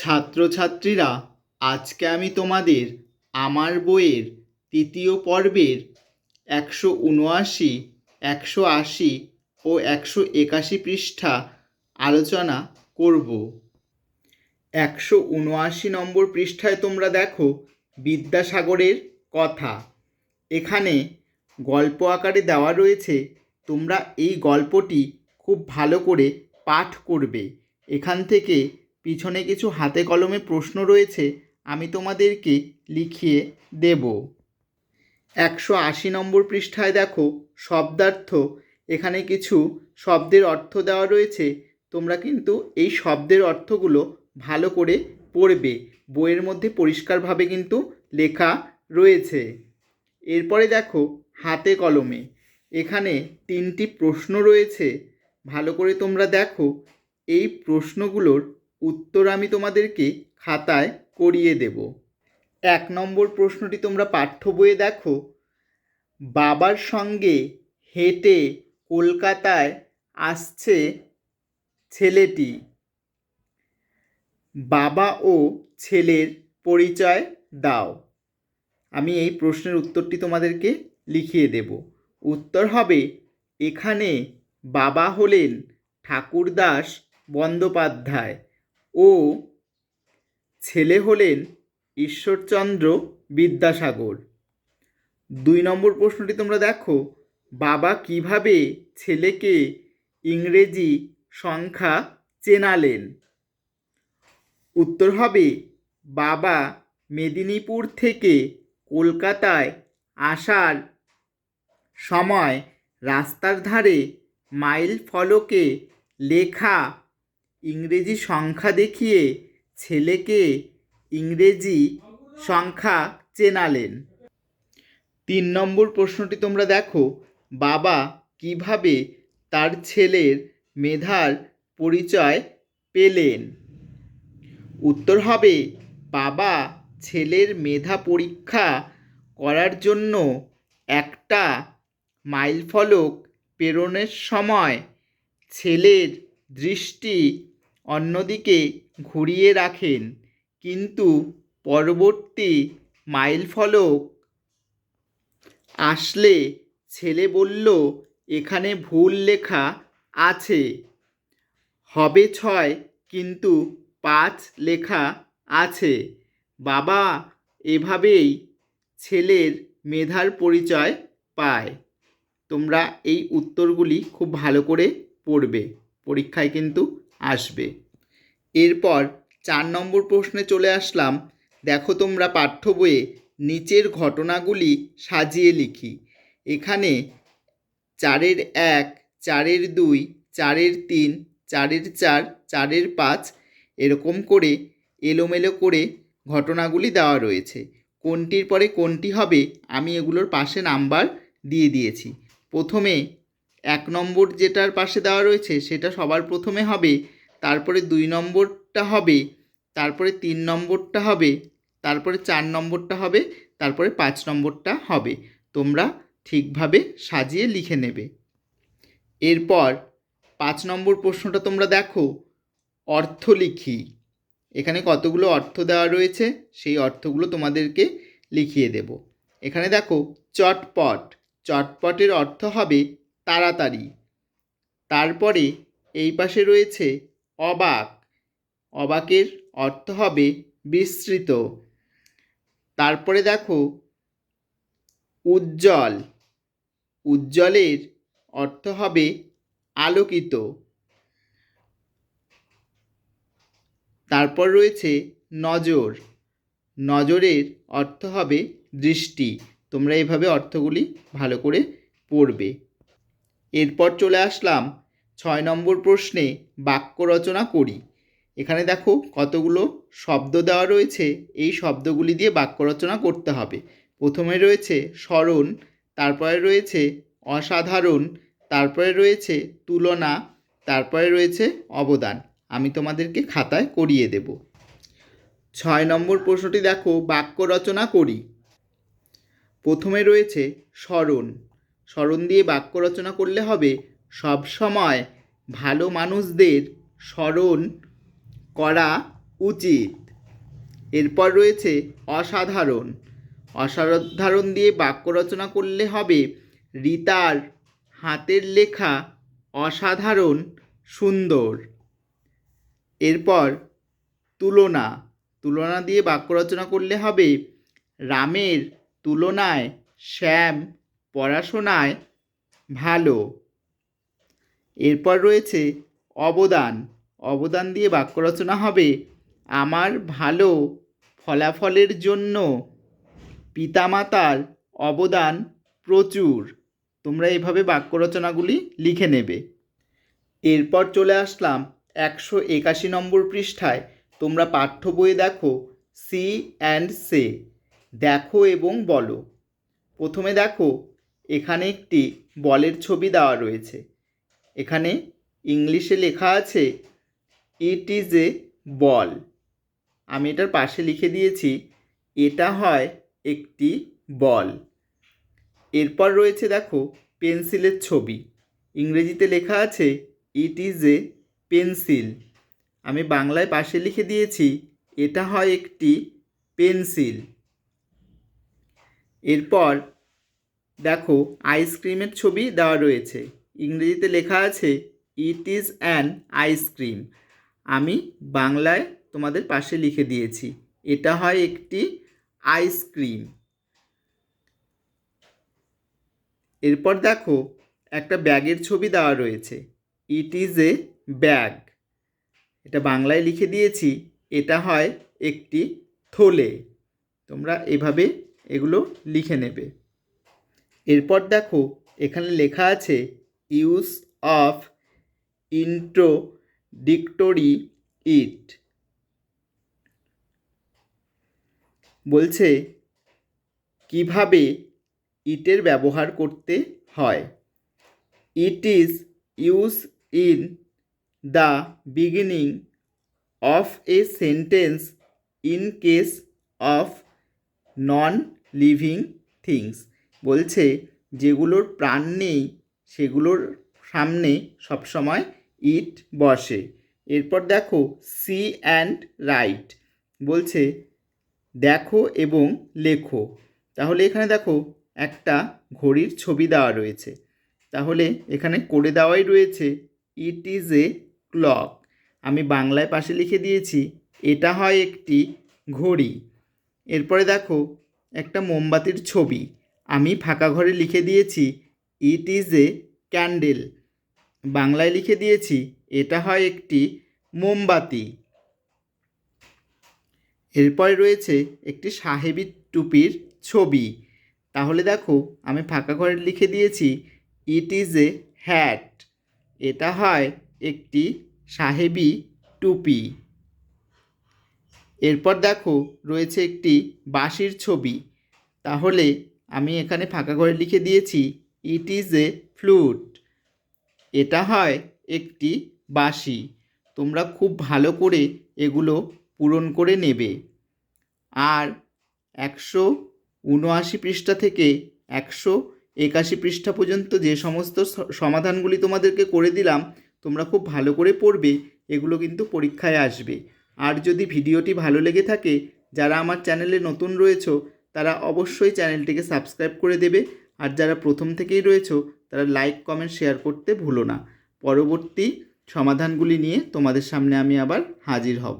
ছাত্রছাত্রীরা, আজকে আমি তোমাদের আমার বইয়ের তৃতীয় পর্বের একশো উনআশি, একশো আশি ও একশো একাশি পৃষ্ঠা আলোচনা করব। একশো উনআশি নম্বর পৃষ্ঠায় তোমরা দেখো বিদ্যাসাগরের কথা। এখানে গল্প আকারে দেওয়া রয়েছে, তোমরা এই গল্পটি খুব ভালো করে পাঠ করবে। এখান থেকে পিছনে কিছু হাতে কলমে প্রশ্ন রয়েছে, আমি তোমাদেরকে লিখিয়ে দেব। একশো আশি নম্বর পৃষ্ঠায় দেখো, শব্দার্থ। এখানে কিছু শব্দের অর্থ দেওয়া রয়েছে, তোমরা কিন্তু এই শব্দের অর্থগুলো ভালো করে পড়বে। বইয়ের মধ্যে পরিষ্কারভাবে কিন্তু লেখা রয়েছে। এরপরে দেখো, হাতে কলমে। এখানে তিনটি প্রশ্ন রয়েছে। ভালো করে তোমরা দেখো, এই প্রশ্নগুলোর উত্তর আমি তোমাদেরকে খাতায় করিয়ে দেব। এক নম্বর প্রশ্নটি তোমরা পাঠ্য বইয়ে দেখো। বাবার সঙ্গে হেঁটে কলকাতায় আসছে ছেলেটি। বাবা ও ছেলের পরিচয় দাও। আমি এই প্রশ্নের উত্তরটি তোমাদেরকে লিখিয়ে দেব। উত্তর হবে, এখানে বাবা হলেন ঠাকুরদাস বন্দ্যোপাধ্যায়। ও ছেলে হলেন ঈশ্বরচন্দ্র বিদ্যাসাগর। দুই নম্বর প্রশ্নটি তোমরা দেখো, বাবা কীভাবে ছেলেকে ইংরেজি সংখ্যা চেনালেন? উত্তর হবে, বাবা মেদিনীপুর থেকে কলকাতায় আসার সময় রাস্তার ধারে মাইল ফলকে লেখা ইংরেজি সংখ্যা দেখিয়ে ছেলেকে ইংরেজি সংখ্যা চেনালেন। তিন নম্বর প্রশ্নটি তোমরা দেখো, বাবা কীভাবে তার ছেলের মেধার পরিচয় পেলেন? উত্তর হবে, বাবা ছেলের মেধা পরীক্ষা করার জন্য একটা মাইলফলক প্রেরণের সময় ছেলের দৃষ্টি অন্যদিকে ঘুরিয়ে রাখেন, কিন্তু পরবর্তী মাইল ফলক আসলে ছেলে বলল, এখানে ভুল লেখা আছে। হবে ছয়, কিন্তু পাঁচ লেখা আছে। বাবা, এভাবেই ছেলের মেধার পরিচয় পায়। তোমরা এই উত্তরগুলি খুব ভালো করে পড়বে। পরীক্ষায় কিন্তু আসবে। এরপর চার নম্বর প্রশ্নে চলে আসলাম, দেখো তোমরা পাঠ্য বইয়ে নিচের ঘটনাগুলি সাজিয়ে লিখি। এখানে চারের এক, চারের দুই, চারের তিন, চারের চার, চারের পাঁচ এরকম করে এলোমেলো করে ঘটনাগুলি দেওয়া রয়েছে। কোনটির পরে কোনটি হবে আমি এগুলোর পাশে নাম্বার দিয়ে দিয়েছি। প্রথমে এক নম্বর যেটার পাশে দেওয়া রয়েছে সেটা সবার প্রথমে হবে, তারপরে দুই নম্বরটা হবে, তারপরে তিন নম্বরটা হবে, তারপরে চার নম্বরটা হবে, তারপরে পাঁচ নম্বরটা হবে। তোমরা ঠিকভাবে সাজিয়ে লিখে নেবে। এরপর পাঁচ নম্বর প্রশ্নটা তোমরা দেখো, অর্থ লিখি। এখানে কতগুলো অর্থ দেওয়া রয়েছে, সেই অর্থগুলো তোমাদেরকে লিখিয়ে দেব। এখানে দেখো, চটপট। চটপটের অর্থ হবে তাড়াতাড়ি। তারপরে এই পাশে রয়েছে অবাক। অবাকের অর্থ হবে বিস্তৃত। তারপরে দেখো, উজ্জ্বল। উজ্জ্বলের অর্থ হবে আলোকিত। তারপর রয়েছে নজর। নজরের অর্থ হবে দৃষ্টি। তোমরা এভাবে অর্থগুলি ভালো করে পড়বে। এরপর চলে আসলাম ছয় নম্বর প্রশ্নে বাক্য রচনা করি। এখানে দেখো কতগুলো শব্দ দেওয়া রয়েছে, এই শব্দগুলি দিয়ে বাক্য রচনা করতে হবে। প্রথমে রয়েছে স্মরণ, তারপরে রয়েছে অসাধারণ, তারপরে রয়েছে তুলনা, তারপরে রয়েছে অবদান। আমি তোমাদেরকে খাতায় করিয়ে দেব। ছয় নম্বর প্রশ্নটি দেখো বাক্য রচনা করি। প্রথমে রয়েছে স্মরণ স্মরণ দিয়ে বাক্য রচনা করলে হবে, সব সময় ভালো মানুষদের স্মরণ করা উচিত। এরপর রয়েছে অসাধারণ। অসাধারণ দিয়ে বাক্য রচনা করলে হবে, রিতার হাতের লেখা অসাধারণ সুন্দর। এরপর তুলনা। তুলনা দিয়ে বাক্য রচনা করলে হবে, রামের তুলনায় শ্যাম পড়াশোনায় ভালো। এরপর রয়েছে অবদান। অবদান দিয়ে বাক্য রচনা হবে, আমার ভালো ফলাফলের জন্য পিতামাতার অবদান প্রচুর। তোমরা এভাবে বাক্য রচনাগুলি লিখে নেবে। এরপর চলে আসলাম একশো একাশি নম্বর পৃষ্ঠায়। তোমরা পাঠ্য বইয়ে দেখো সি অ্যান্ড সে। দেখো এবং বলো। প্রথমে দেখো এখানে একটি বলের ছবি দেওয়া রয়েছে। এখানে ইংলিশে লেখা আছে ইট ইজ এ বল আমি এটার পাশে লিখে দিয়েছি, এটা হয় একটি বল। এরপর রয়েছে দেখো, পেন্সিলের ছবি। ইংরেজিতে লেখা আছে ইট ইজ এ পেন্সিল আমি বাংলায় পাশে লিখে দিয়েছি, এটা হয় একটি পেন্সিল। এরপর দেখো আইসক্রিমের ছবি দেওয়া রয়েছে। ইংরেজিতে লেখা আছে ইট ইজ অ্যান আইসক্রিম আমি বাংলায় তোমাদের পাশে লিখে দিয়েছি, এটা হয় একটি আইসক্রিম এরপর দেখো, একটা ব্যাগের ছবি দেওয়া রয়েছে ইট ইজ এ ব্যাগ এটা বাংলায় লিখে দিয়েছি, এটা হয় একটি থলে। তোমরা এভাবে এগুলো লিখে নেবে। এরপর দেখো, এখানে লেখা আছে ইউজ অফ ইন্ট্রোডিক্টরি ইট বলছে, কীভাবে ইটের ব্যবহার করতে হয়? It is use in the beginning of a sentence in case of non living things বলছে যেগুলোর প্রাণ নেই, সেগুলোর সামনে সবসময় ইট বসে। এরপর দেখো, সি অ্যান্ড রাইট। বলছে, দেখো এবং লেখো। তাহলে এখানে দেখো, একটা ঘড়ির ছবি দেওয়া রয়েছে। তাহলে এখানে করে দেওয়াই রয়েছে ইট ইজ এ ক্লক আমি বাংলায় পাশে লিখে দিয়েছি, এটা হয় একটি ঘড়ি। এরপরে দেখো, একটা মোমবাতির ছবি। আমি ফাঁকা ঘরে লিখে দিয়েছি ইট ইজ এ ক্যান্ডেল বাংলায় লিখে দিয়েছি, এটা হয় একটি মোমবাতি। এরপরে রয়েছে একটি সাহেবী টুপির ছবি। তাহলে দেখো, আমি ফাঁকা ঘরে লিখে দিয়েছি ইট ইজ এ হ্যাট এটা হয় একটি সাহেবি টুপি। এরপর দেখো, রয়েছে একটি বাঁশির ছবি। তাহলে আমি এখানে ফাঁকা ঘরে লিখে দিয়েছি ইট ইজ এ ফ্লুট এটা হয় একটি বাঁশি। তোমরা খুব ভালো করে এগুলো পূরণ করে নেবে। আর একশো উনআশি পৃষ্ঠা থেকে একশো একাশি পৃষ্ঠা পর্যন্ত যে সমস্ত সমাধানগুলি তোমাদেরকে করে দিলাম, তোমরা খুব ভালো করে পড়বে, এগুলো কিন্তু পরীক্ষায় আসবে। আর যদি ভিডিওটি ভালো লেগে থাকে, যারা আমার চ্যানেলে নতুন রয়েছো তারা অবশ্যই চ্যানেলটিকে সাবস্ক্রাইব করে দেবে। আর যারা প্রথম থেকেই রয়েছে, তারা লাইক, কমেন্ট, শেয়ার করতে ভুলো না। পরবর্তী সমাধানগুলি নিয়ে তোমাদের সামনে আমি আবার হাজির হব।